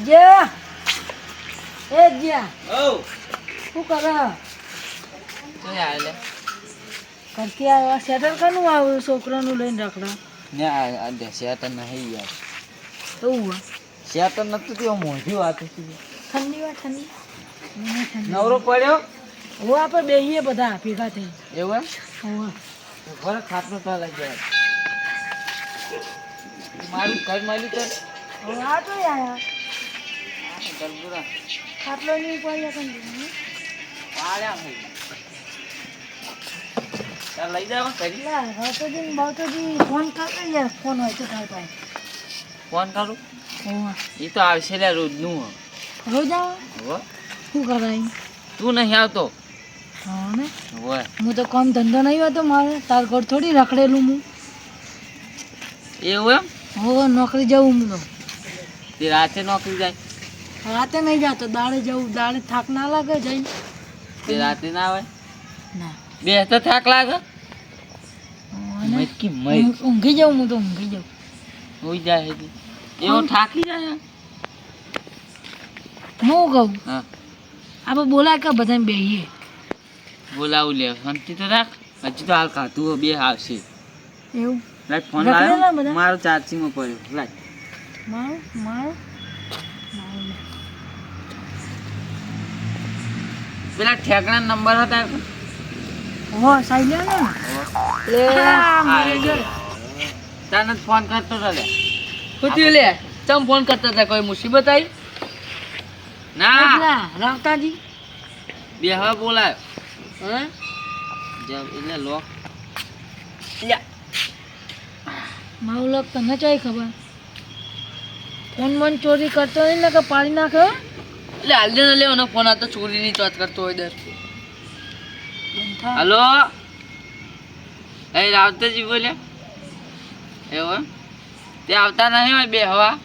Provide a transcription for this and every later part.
આજે એ જ્યા ઓ શું કરે? તો યાર લે કરતી આ સેટર કનું આવ્યું? છોકરાનું લઈને રખડા. ને આ શેતર નહીં યાર એવું. શેતર નતું તે મોઢી વાત હતી ઠંડી વા ઠંડી. નવરો પડ્યો? હું આપણે બેહીએ બધા ભેગા થઈ એવું હવે ઘરે ખાટલો તો લાગી મારું ઘર મળ્યું તો? હા તો આયા. ની ઉપર કંઈ પાડ્યા હોય તાર લઈ જાવ કરી ના રાતોજી બાવતોજી ફોન કરતો યાર ફોન હોય તો થાય ભાઈ ફોન કરું એ તો આવશે લે રોજનું રોજ આવો શું કરાય તું નહીં આવતો. હા ને? હું તો કામ ધંધો નહીં હોતો મારે તાર ઘર થોડી રખડેલું હું. એવું એમ? હવે નોકરી જવું હું તો. તે રાતે નોકરી જાય. રાતે નહીં જાતો દાડે જવું દાડે થાક ના લાગે જઈ તે રાતે ના આવે ના. બે તો થાક લાગે. મટકી મય ઊંઘી જાઉં હું તો ઊંઘી જાઉં. હોઈ જાય એવો થાકી જાય હું કહું? હા. આપણે બોલાય કે બધાને બેહીએ? બોલાવું લે. શાંતિ તો રાખ. હજી તો હાલ ખાતું બે આવશે. એવું? લાઈટ ફોન રખડેલા મારો ચાર્જિંગમાં પડ્યો. મારો મારું મારું? પેલા ઠેકણા નંબર હતા. હો લ્યો ને. લે. જો. તને ફોન કરતો હતો લે. કુતી લે. ચમ ફોન કરતા હતા કોઈ મુસીબત આવી? ના? રાવતાજી? બે હવે બોલાય. હે? જબ એટલે લોક મારું લોક તને ચાઈ ખબર. ફોન મન ચોરી કરતો નહીં ને કે પાડી નાખે એટલે હાલજે ને લેવાનો ફોન આ તો ચોરીની ચોથ કરતો હોય દર. હલો? એ રાવતજી બોલે? એવો? તે આવતા નહીં હોય બે હવા?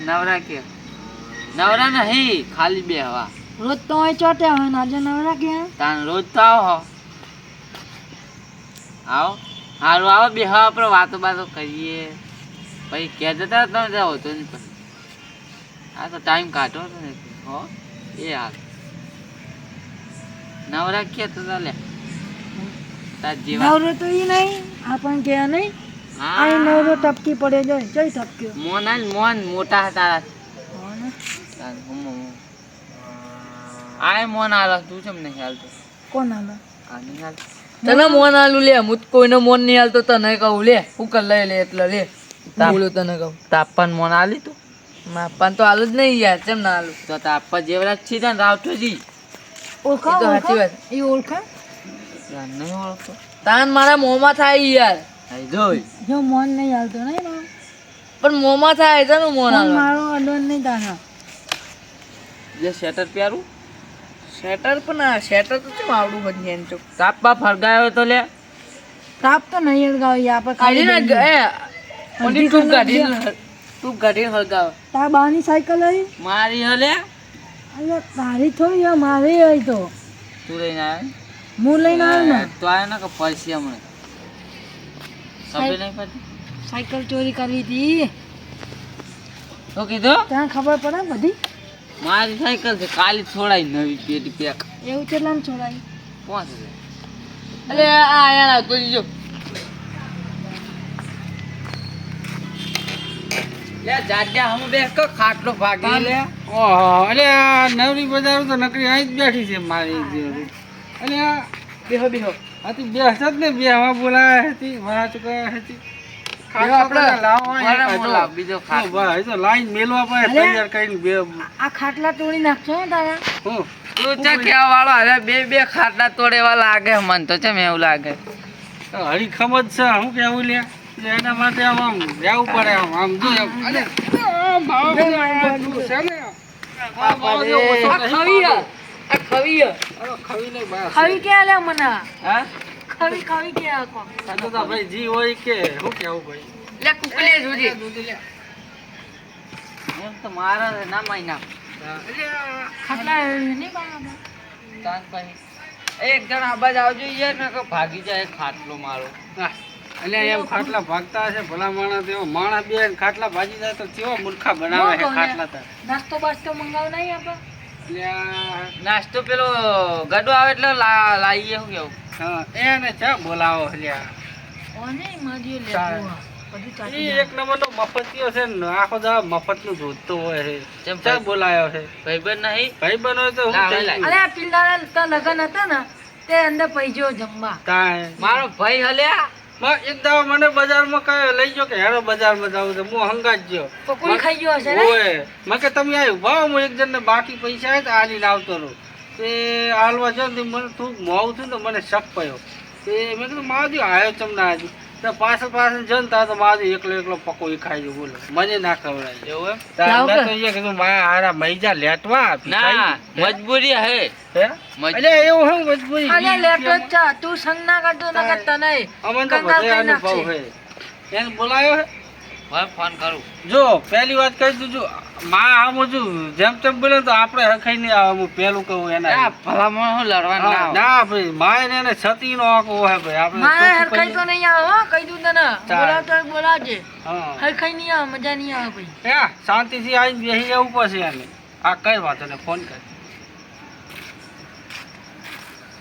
નવરા કે. નવરા નહીં ખાલી બે હવા. રોજ તો અહીં ચોટ્યા હોય ને આજે નવરા કે? તાન રોજ તો આવો હો. આવો. સારું આવો બે હવા આપણે વાતો બાતો કરીએ. પછી કહેતા તમે ત્યાં હોતો નહીં આ તો ટાઈમ કાઢો ને. હો એ હાલ. નવરા કે તો ચાલે. તાર જેવા. નવરો તો ઈ નહીં આપણ કે નહીં આ નવરો ટપકી પડે જો જઈ ટપક્યો. મોન આલ મોન મોટા તાર. આય મોન આલો તું કેમ નહીં હાલતો? કોણ આલે આ નહીં હાલ તને મોન આલું લે હું કોઈનો મોન નહીં હાલતો તને કહું લે હું કર લઈ લે એટલે લે. તાપ. બોલું તને કહું. તાપન મોન આલી તું? માપાન તો આલું જ નહીં યાર કેમ ના હાલું? તો તો જેવડા જેવરાજ છે ને રાવઠોજી ઓળખા તો સાચી ઓળખા વાત. એ ઓળખા? યાર નહીં ઓળખતો. તાન મારા મોંમાં થાય યાર. આઈ જોઈ. જો મોન નહીં હાલતો નહીં મારો. પણ મોંમાં થાય છે ને મોન ફોન મારો અડવાન નહીં તારા જે શેટર પ્યારું? શેટર પણ આ શેટર તો કેમ આવડું બની એમ તો? તાપા ફરગાયો તો લે. તાપ તો નહીં અડગાવી પર કાઢી ના. એ ઓલી ટૂંક કાઢી ટૂંક કાઢી હળગાવ તાર બાની સાયકલ આવી મારી હલે અરે તારી થોડી આ મારી આવી તો તું લઈને આવે હું લઈને આવ્યો ને તો આવ્યો ને કે પૈસી હમણાં ખબર નહીં પડતી સાયકલ ચોરી કરવી હતી તો કીધું ત્યાં ખબર પડે બધી મારી સાયકલ છે કાલી છોડાઈ નવી પેટી પેક એવું કેટલામ છોડાઈ પાંચ હજાર અરે આ યાર લાગતો જો ખાટલો ભાગી લે. ઓહો અરે આ નવરી બજાર તો નકરી અહીં જ બેઠી છે મારી આ બેહો બેહો. હતી બેસતા જ ને બે હવા બોલાયા હતી. મારા ચુકાયા હતી બેહો આપણે. મારા મોલા બીજો ખાટલો. ભાઈ તો લાઈન મેલવા પડે અરે. તૈયાર કરીને બે. આ ખાટલા તોડી નાખશો ને તારા. હું? તું ચા કેવા વાળો અરે બે બે ખાટલા તોડેવા લાગે મન તો છે એવું લાગે. હરીખમ જ છે હું કેવું લે એટલે એના માટે આમ આમ રહેવું પડે આમ આમ જો અરે, ભાવ છે ને. આ ભાવ જો ઓછો આ નહીં ખવી યાર આ ખવી યાર અરે, ખવી નહીં બા. ખવી કે લે મને? હા? ખવી ખવી કે આખો? તો ભાઈ જી હોય કે શું કેવું ભાઈ? લે કુકલે જોજે એમ તો મારા ના મહિના ખાટલા નહીં બરાબર તાન પછી એક જણ આબાજ આવજો યાર ને કે ભાગી જાય ખાટલો મારો. હા. એટલે એમ ખાટલા ભાગતા હશે ભલા માણસ એવો માણસ બે ખાટલા ભાજી જાય તો કેવો મૂર્ખા બનાવે છે. ખાટલા તો? નાસ્તો બાસ્તો મંગાવ નહીં આપણે? નાસ્તો પેલો ગડો આવે એટલે લાવીએ શું કેવું? હા, એને ચા બોલાવો લ્યા એક નંબરનો મફતિયો છે ને આખો દા મફતનું જોતો હોય છે. જેમ ચા બોલાયો છે. ભાઈબંધ નહીં? ભાઈ બનો તો હું? અરે પિલ્લાના લગન હતા ને તે અંદર પૈજો જમવા. મારો ભાઈ હલ્યા? એક દાવ મને બજારમાં કયો લઈ ગયો કે હેડો બજારમાં જાવ તો હું હંગાજ ગયો પકોડી ખાઈ ગયો હશે ઓય મેં કે તમે આવ્યું ભાવ હું એક જણને બાકી પૈસા આવે તો આલીને આવતો રહું. તે હાલવા ને મને થોડુંક મોડું થયું તો મને શક પડ્યો. તે મેં કીધું માવજી આવ્યો તમને હજી તો પાછળ પાછળ જન તા તો માવજી એકલો એકલો એ ખાઈ જવું બોલો. મને ના ખવડાય. એવું એમ? તાર કે? તો એ કીધું મારા હારા મૈજા લેટવા ના મજબૂરી હે. હે? મજ- એવું હું મજબૂરી? અરે લેટો ચા તું સંગ ના કરતો ના કરતા નહીં અમને તો બધે અનુભવ નાખશે. એને બોલાયો હે ફોન કરું. જો પહેલી વાત કહી દીધું માં આમ જો જેમ તેમ બોલે તો આપણે હખાઈ નહીં આવે હું પહેલું કહું એના ભલામણ હું લડવાનું ના ના ભાઈ માય ને એને છતી નો આંકો હોય ભાઈ આપણે હરખાઈ તો નહીં આવે હો કહી દઉં તને. બોલાવતો બોલાવજે. હરખાઈ નહીં આવે મજા નહીં આવે ભાઈ. હે, શાંતિથી આવીને બેસી જવું પડશે એને. આ કઈ વાત ને ફોન કર.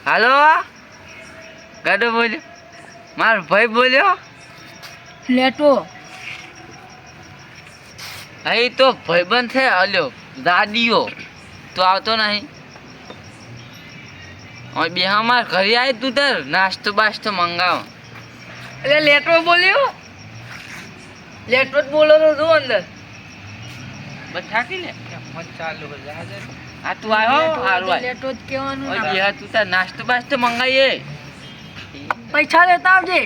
હાલો? ગડો બોલ્યો. મારો ભાઈ બોલ્યો? લેટો. અહીં તો ભાઈબંધ છે અલ્યો દાદીઓ તો આવતો નહીં. હવે બે ઘરે આવી તું તાર નાસ્તો બાસ્તો મંગાવ. એટલે લેટરો બોલ્યો? લેટરો જ બોલો તો જો અંદર. બસ થાકી લે ચાલુ આ તું આવ્યો સારું આય. લેટો જ કહેવાનું હવે ના. તું તાર નાસ્તો બાસ્તો મંગાવીએ પૈસા લેતા આવજે.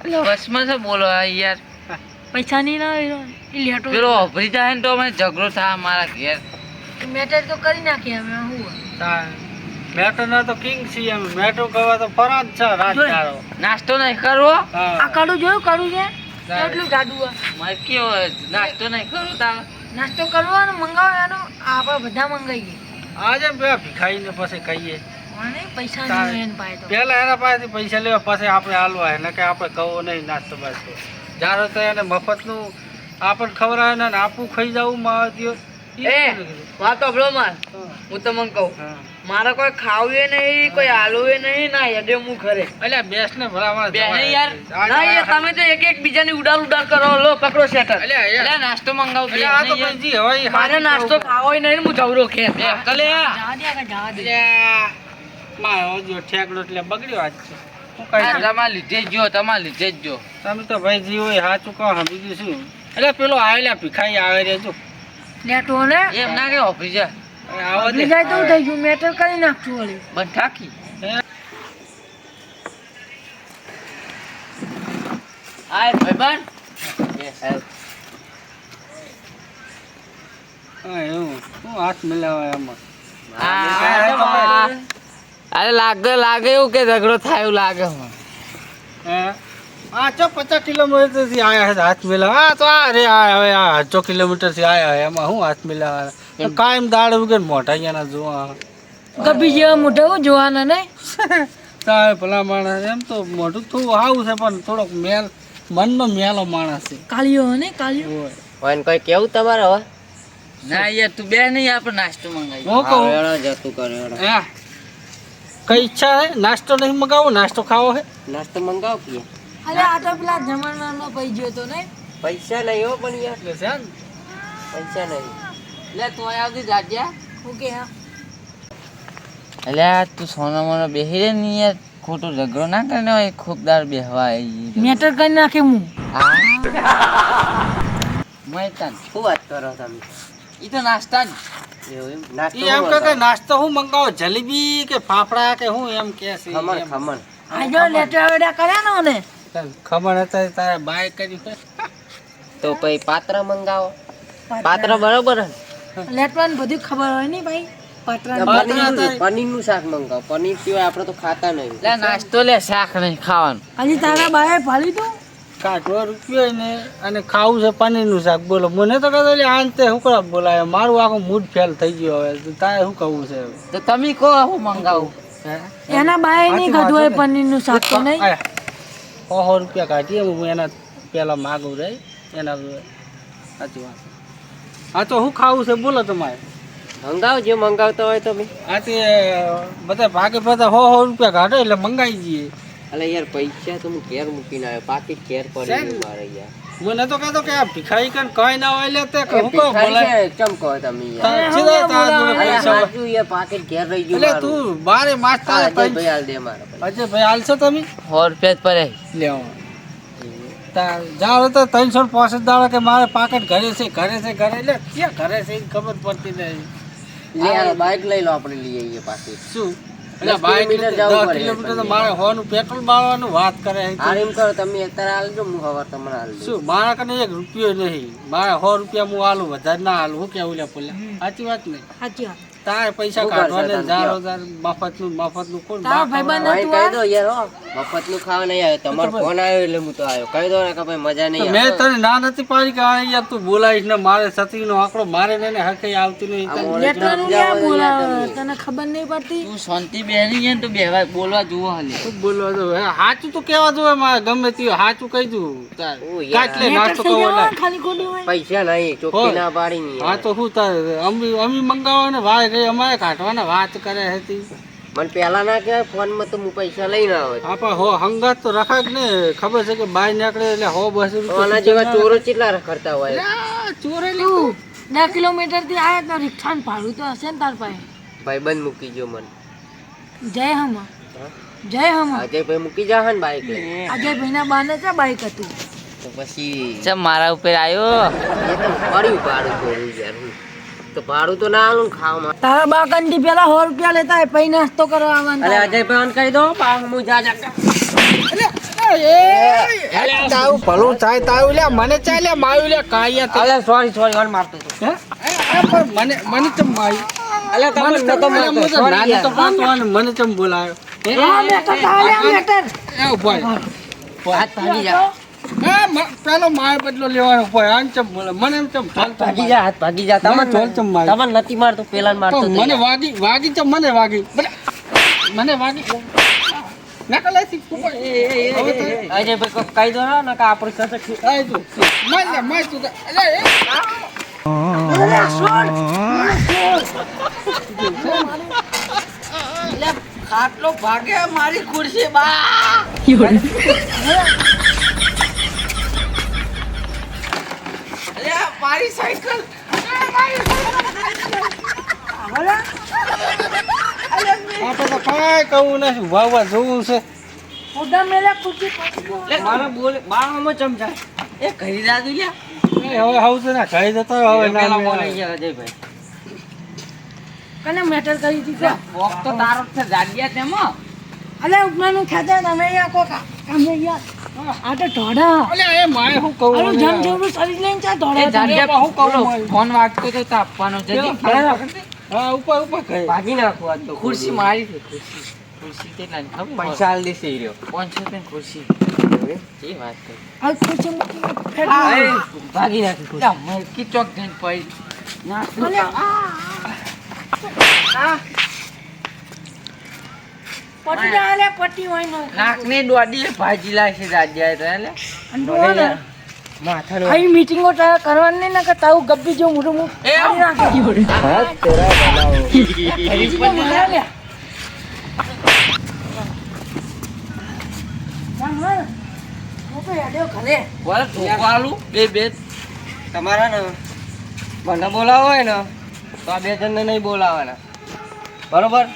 એટલે વસમાં છે બોલો યાર? પૈસા નહીં ના એ લેટો પેલો અભરી જાય ને તો અમે ઝઘડો થાય મારા ઘેર. મેટર તો કરી નાખીએ અમે હું? મેટર ના તો કિંગ છીએ અમે. મેટર કરવા તો ફરાજ છે રાજકારો નાસ્તો નહીં કરવો? આ કાળું જોયું કાળું છે. કેટલું જાડું મારે કેવો નાસ્તો નહીં કરવો તાર. નાસ્તો કરવો કરવાનો મંગાવવાનો આપણે બધા મંગાવીએ આજે બે ભીખાઈને પછી કહીએ. પૈસા. નહીં એને પાસે તો. પેલા એના પાસેથી પૈસા લેવા પછી આપણે હાલવા. એટલે કે આપણે કહો નહીં નાસ્તો બાસ્તો. જ્યારે તો એને મફતનું આપણને ખવડાવે ને આપવું ખાઈ જવું માં દ્યો. એ વાત સાંભળો માર. હું. તમને કહું. મારે કોઈ ખાવું નહીં કોઈ હાલવું નહીં ના હેડે હું ઘરે. એટલે બેસ ને ભલા બેસ યાર. ના એ તમે તો એક એક બીજાની ઉડાલ ઉડાલ કરો. લો પકડો શેટર. એટલે નાસ્તો મંગાવ આ તો હવે મારે નાસ્તો. ખાવો નહીં હું જવરો કલે દે દે. મારો જો ઠેકડો એટલે બગડ્યો આજ તો. તમારે લીધે જ જો તમારે લીધે જ જો તમે તો ભાઈ જી સાચું કહો હમ શું એટલે પેલો આવેલા ભિખાઈ આવે રે જો. લેટો ને. એમ ના કે ઓફિસ આવો દે બીજા તો થઈ ગયું મેટર કરી નાખશું વળી. બંધ થાકી. આય ભાઈબંધ. હા એવું. શું હાથ મિલાવે એમાં આ- અરે લાગે લાગે એવું કે ઝઘડો થાય એવું લાગે મને. હે? આ પચાસ કિલોમીટરથી આયા હાથ મિલાવે? હા તો આ રે આ હવે આ આચો કિલોમીટરથી આયા એમાં શું હાથ મિલાવે? તો કાયમ દાડ વગર મોટા અહીંયા જોવા. ગભી જેવા મોઢા હો જોવાના નહીં? તારે ભલા માણસ એમ તો મોઢું થોડું આવું છે પણ થોડોક મેલ મનનો મેલો માણસ છે. કાળિયો હે ને કાળિયો હોય કોઈ કેવું તમારે હવે? ના યાર તું બે નહીં આપણે નાસ્તો મંગાવી. હું કહું? જતું કરે હે. કઈ ઈચ્છા હે? નાસ્તો નહીં મંગાવો? નાસ્તો ખાવો હે? નાસ્તો મંગાવો કે? અરે આ તો પેલા જમણવારનો પૈ ગયો તો ને? પૈસા નહીં હો પણ યાર. એટલે છે પૈસા નહીં. લે તું આવતી જાજ્યા. હા. એટલે તું સોના મોના બેહી રે ને યાર. ખોટો ઝઘડો ના કરે હોય ખૂબદાર બેહવા આવી મેટર કરી નાખે હું. મહેતાન. શું વાત કરો તમે? એ તો નાસ્તા જ એવું એમ? કે કે નાસ્તો હું મંગાવો? જલેબી કે ફાફડા કે હું એમ કે છે ખમણ ખમણ. આજો લેટર વેડા કર્યા ને ખબર હતા તારે બાય કરી તો પછી પાત્ર મંગાવો. પાત્ર. બરોબર લેટવાન બધી ખબર હોય ને ભાઈ? પાત્રા પનીરનું શાક મંગાવો. પનીર સિવાય આપણે તો ખાતા નહીં. નાસ્તો લે શાક નહીં ખાવાનું. હજી તારા બાય ફાલી તું કાઢવો રૂપિયો ને અને ખાવું છે પનીરનું શાક. બોલો મને તો કહેતો આંતે શું કરવા બોલાય? મારું આખું મૂડ ફેલ થઈ ગયો હવે. તો તારે શું કહું છે તો તમે કહો હું મંગાવું. એના બાએ નહીં ખાધું હોય પનીરનું શાક તો નહીં સો સો રૂપિયા કાઢીએ હું એના પહેલાં માગું રહી. એના સાચી વાત. હા તો શું ખાવું છે બોલો તમારે. મંગાવો જે મંગાવતા હોય તમે આ તે બધા ભાગે બધા સો સો રૂપિયા કાઢે એટલે મંગાવી દઈએ અલે યાર પૈસા તો હું ઘેર મૂકીને આવ્યો. પાકી ઘેર પડી ગયું મારે યાર. હું તો કહેતો કે આ ભિખારી કન કઈ ના હોય લે તે હું કહું ભિખારી બોલાય ચમ કહો તમે યાર. તાર સીધા તાર જોડે પૈસા હોય. યાર પાકીટ ઘેર રહી ગયું એટલે તું બારે માસ તા તારે ભાઈ હાલ દે મારા પૈસા. અજયભાઈ હાલશો તમે? હોર પેજ પર લેવો લેવા તા જાઓ તો ત્રણસો પાંસઠ દાડા કે મારે પાકેટ ઘરે છે ઘરે છે ઘરે એટલે ક્યાં ઘરે છે એ ખબર પડતી નહીં. બાઈક લઈ લો આપણે લઈ આવીએ પાકીટ. શું? એટલે બાઈક દસ કિલોમીટર તો મારે હોવાનું પેટ્રોલ બાળવાનું વાત કરે હાલ એમ કરો તમે અત્યારે હાલ દો હું હવાર તમને હાલ શું મારા કને એક રૂપિયો નહીં. બાળક સો રૂપિયા હું આલું વધારે ના આલું. હું કેવું લે પોલા સાચી વાત નહીં સાચી વાત. તારે પૈસા કરશે કાઢવાને તમે મફતનું મફતનું મફતનું કોણ? તાર ભાઈબંધ હતું કહી દો યાર હો. મફતનું ખાવા નહીં આવ્યો. તમારો ફોન આવ્યો એટલે હું તો આવ્યો. કહી દો ને કે ભાઈ મજા નહીં મે તને ના નથી પાડી કે આ યાર તું બોલાવીશ ને મારે સતીનો આંકડો મારે ને હકે આવતી નહીં. લેટવાનું ક્યાં બોલાવ? તને ખબર નહીં પડતી? તું શાંતિ બેહની છે ને તો બેવા બોલવા જુઓ હાલે તું બોલવા જો હાચું તો કેવા જો મારે ગમે તે સાચું કહી દઉં. તાર ઓ યાર. કાટ લે લેટર નાસ્તો કરવો ખાલી ખોટું હોય. પૈસા નહીં ચોખ્ખી ના પાડી નહીં હા તો શું તાર? અમી અમી મંગાવો ને ભાઈ કઈ અમારે કાઢવાના વાત કરે હતી. મને પેલા ના કહેવાય ફોનમાં તો હું પૈસા લઈને આવ્યો છું. આપણે હો હંગાત તો રખાય જ ને. ખબર છે કે બાય નીકળે એટલે હો બસ આના જેવા ચોરો કેટલા રખડતા હોય? ચોરે તું દસ કિલોમીટરથી આવ્યા તો રિક્ષા ભાડું તો હશે ને તાર પાસે. ભાઈ બંધ મૂકી જો મને. જય હમ. જય હમ. અજયભાઈ મૂકી જા ને બાઈક લઈને? અજય ભાઈના બાને છે બાઈક હતું? તો પછી ચમ મારા ઉપર આવ્યો એ તો ફરી ઉપાડું થોડું યાર હું. તો ભાડું તો ના આલું ને ખાવામાં. તારા બા કંટી પેલા સો રૂપિયા લેતા હોય પછી નાસ્તો કરવા આવવાનો. અરે અજયભાઈ કહી દો પા હું જા જા. તારું ભલું થાય તારું લે મને ચાલે માયું લે કાયા તે અલે સોરી સોરી ઓન મારતો હે? પણ મને મને ચમ માયું? અલે તમે મારતો. તો અને મને બોલાયો. હે? મેટર આ મેટર. એ ઊભો રહે. ભાગી જા હા, મ- પેલો માયો બદલો લેવાનો હોય આમ ચમ બોલે મને એમ ચમ ભાગી જા હાથ ભાગી જા. ઢોલ ચમ. નથી મારતો પેલા મારતો મને. વાગી વાગી ચમ મને વાગી. મને વાગી નાકા લાયથી મારી ખુરશી તો અજયભાઈ કોક કહી દો ને નકા આપણું સાથે ખી- આય તું. માર લે, માર તું તો. અલે, એ. ખાટલો ભાગે મારી ખુરશી બા અલ્યા, મારી સાયકલ. આપણે કાંઈ કહું નથી વાવવા જોવું છે. ઉડા મેલે ખુરશી મારા બોલે બાળામાં ચમચાય. એ કહી દાદુ લ્યા. એ હવે હાવ છે ને જતો હવે ના બોલે. યાર કને મેટર કરી દીધા? તો તારો છે જાગ્યા તેમાં. અલે ઉપમાનું ખાતે તમે અહીંયા કોકા તમે યાર આ તો ઢોડા અલે, એ મારે હું કહું અરે જમ જેવડું શરીર લઈને ચા ઢોડા જાડે હું કહું ફોન વાગતો તો તો આપવાનો છે. કેવો? હા ઉપર ઉપર કહે. ભાગી નાખો આ તો. ખુરશી મારી છે ખુરશી. ખુરશી લાઈન ખબર પૈસા હાલ દેશે ઈ રહ્યો. પાંચસો તે ખુરશી એ વાત કરી. આ ખુરશી મૂકી ભાગી નાખી ખુરશી. લા, મરકી ચોક જઈને પડી. ના આ આ. પટી જા, અલે, પટી હોય નો. નાકની દોડી ભાજી લાગશે જાડિયા તો એટલે ને, માથાનો આવી મીટિંગો કરવાની ને કે તારું ગબ્બી જેવું મોઢું મુખ એ, ફાડી તેરા બનાવો. હા. હું તમારા ને મને બોલાવો હોય ને તો આ બે જણને નહીં બોલાવાના. બરોબર?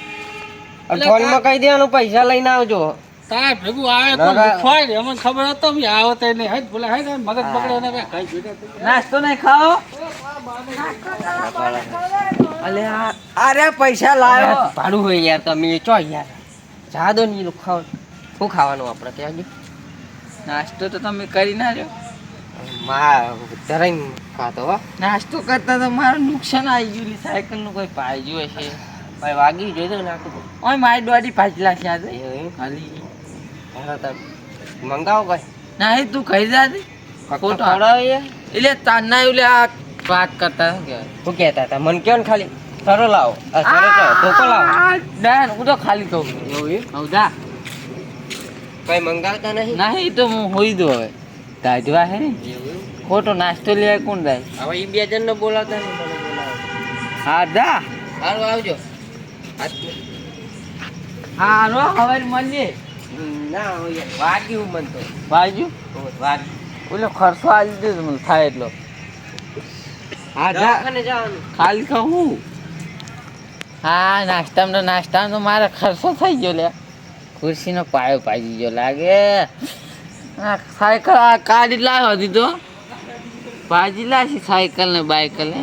ફોનમાં કહી દેવાનું પૈસા લઈને આવજો. તાર ભેગું આવે તો ના. ફાડ અમને ખબર હતો બી આવો તો નહીં હેડ ભલે હેડ મગજ પકડે ને કઈ નાસ્તો નહીં ખાઓ અલે અરે પૈસા લાવ્યો ભાડું હોય યાર તમે ચો યાર. જા દો ને ઈ ખાવ. શું ખાવાનું આપણે ત્યાં નાસ્તો તો તમે કરી ના રહ્યો. માં ધરાઈને ખાતો હો. નાસ્તો કરતા તો મારું નુકસાન આવી ગયું લી સાયકલનું કોઈ પાઈ હશે. ભાઈ વાગી જોઈ દો નાખું ઓય મારી દોડી પાછલા છે આજે. એવું? ખાલી મંગાવો કઈ? ના એ તું કહી જા ખોટો ખોટો યાર એટલે તાના એટલે આ વાત કરતા શું કહેતા હતા? મને કયો ને ખાલી? સરો લાવો. સરો ધોકો લાવો. ના હું તો ખાલી કહું. એવું એમ? હવદા કઈ મંગાવતા નહીં? નહીં તો હું હોઈ દઉં હવે. કાઢવા હે ને. ખોટો નાસ્તો લેવા કોણ જાય? હવે એ બે જણને બોલાવતા નહીં હા જા. સારું આવજો. રો હવે મળીએ. ના વાગ્યું મન તો. બાજુ વાગ્યું. ઓલો ખર્ચો આવી દીધો મને થાય એટલો. હા જવાનું. ખાલી કહું હા? નાસ્તામાં તો નાસ્તામાં તો મારે ખર્ચો થઈ ગયો લે ખુરશીનો પાયો પાડી ગયો લાગે. સાયકલ કાઢી લાવ્યો હતી તો. ભાજી લાશી સાયકલ ને બાયકલ ને.